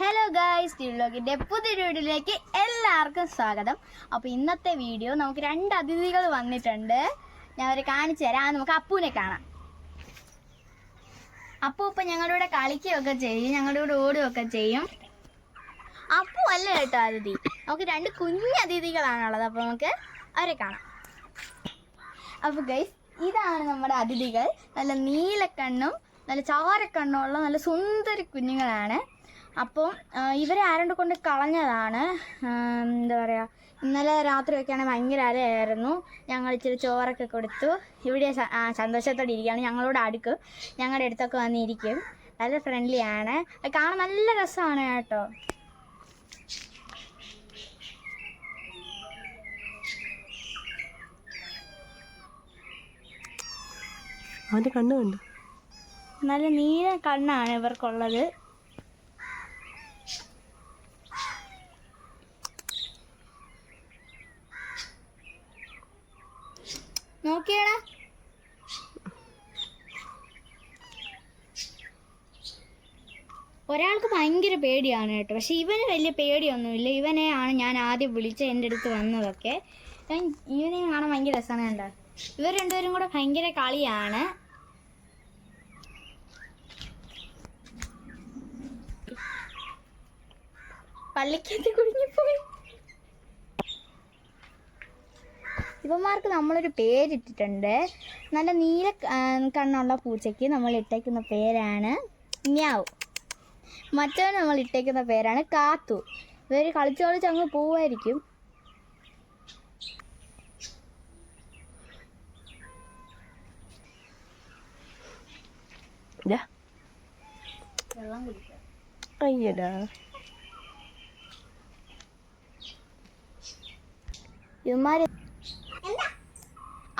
Hello guys ടിവ്ലോഗിന്റെ പുതിയൊരു വീഡിയോയിലേക്ക് എല്ലാവർക്കും സ്വാഗതം. അപ്പോൾ ഇന്നത്തെ വീഡിയോ നമുക്ക് രണ്ട് അതിഥികൾ വന്നിട്ടുണ്ട്. ഞാൻ അവരെ കാണിച്ചു തരാം. നമുക്ക് അപ്പൂനെ കാണാം. അപ്പു ഇപ്പം ഞങ്ങളുടെ കൂടെ കളിക്കുകയൊക്കെ ചെയ്യും. ഞങ്ങളുടെ കൂടെ ഓടുകയൊക്കെ ചെയ്യും. അപ്പു അല്ല കേട്ടോ അതിഥി. നമുക്ക് രണ്ട് കുഞ്ഞു അതിഥികളാണുള്ളത്. അപ്പോൾ നമുക്ക് അവരെ കാണാം. അപ്പോൾ ഗൈസ് ഇതാണ് നമ്മുടെ അതിഥികൾ. നല്ല നീലക്കണ്ണും നല്ല ചാരക്കണ്ണുള്ള നല്ല സുന്ദരി കുഞ്ഞുങ്ങളാണ്. അപ്പോൾ ഇവരെ ആരണ്ട് കൊണ്ട് കളഞ്ഞതാണ്. എന്താ പറയുക ഇന്നലെ രാത്രിയൊക്കെയാണ് ഭയങ്കര അരയായിരുന്നു ഞങ്ങൾ ഇച്ചിരി ചോറൊക്കെ കൊടുത്തു. ഇവിടെ സന്തോഷത്തോടെ ഇരിക്കുകയാണ്. ഞങ്ങളോട് അടുക്കും. ഞങ്ങളുടെ അടുത്തൊക്കെ വന്നിരിക്കും. നല്ല ഫ്രണ്ട്ലി ആണ്. കാണാൻ നല്ല രസമാണ് കേട്ടോ. കണ്ണ് കണ്ടു? നല്ല നീല കണ്ണാണ് ഇവർക്കുള്ളത്. നോക്കിയടാ. ഒരാൾക്ക് ഭയങ്കര പേടിയാണ് കേട്ടോ. പക്ഷെ ഇവന് വലിയ പേടിയൊന്നുമില്ല. ഇവനെ ആണ് ഞാൻ ആദ്യം വിളിച്ച് എന്റെ അടുത്ത് വന്നതൊക്കെ. ഇവനെ കാണാൻ ഭയങ്കര രസമാണ് കണ്ടോ. ഇവർ രണ്ടുപേരും കൂടെ ഭയങ്കര കളിയാണ്. പള്ളിക്കകത്ത് കുടുങ്ങിപ്പോയി. ഇവന്മാർക്ക് നമ്മളൊരു പേരിട്ടിട്ടുണ്ട്. നല്ല നീല കണ്ണുള്ള പൂച്ചയ്ക്ക് നമ്മൾ ഇട്ടേക്കുന്ന പേരാണ് മ്യാവ്. മറ്റവന് നമ്മൾ ഇട്ടേക്കുന്ന പേരാണ് കാത്തു. ഇവർ കളിച്ച് കളിച്ച് അങ്ങ് പോവായിരിക്കും. അയ്യടാ.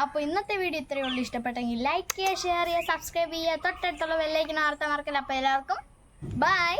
അപ്പോൾ ഇന്നത്തെ വീഡിയോ ഇത്രയേ ഉള്ളൂ. ഇഷ്ടപ്പെട്ടെങ്കിൽ ലൈക്ക് ചെയ്യുക ഷെയർ ചെയ്യുക സബ്സ്ക്രൈബ് ചെയ്യുക. തൊട്ടടുത്തുള്ള ബെല്ലൈക്കൻ ആർത്ത മറക്കില്ല. അപ്പോൾ എല്ലാവർക്കും ബൈ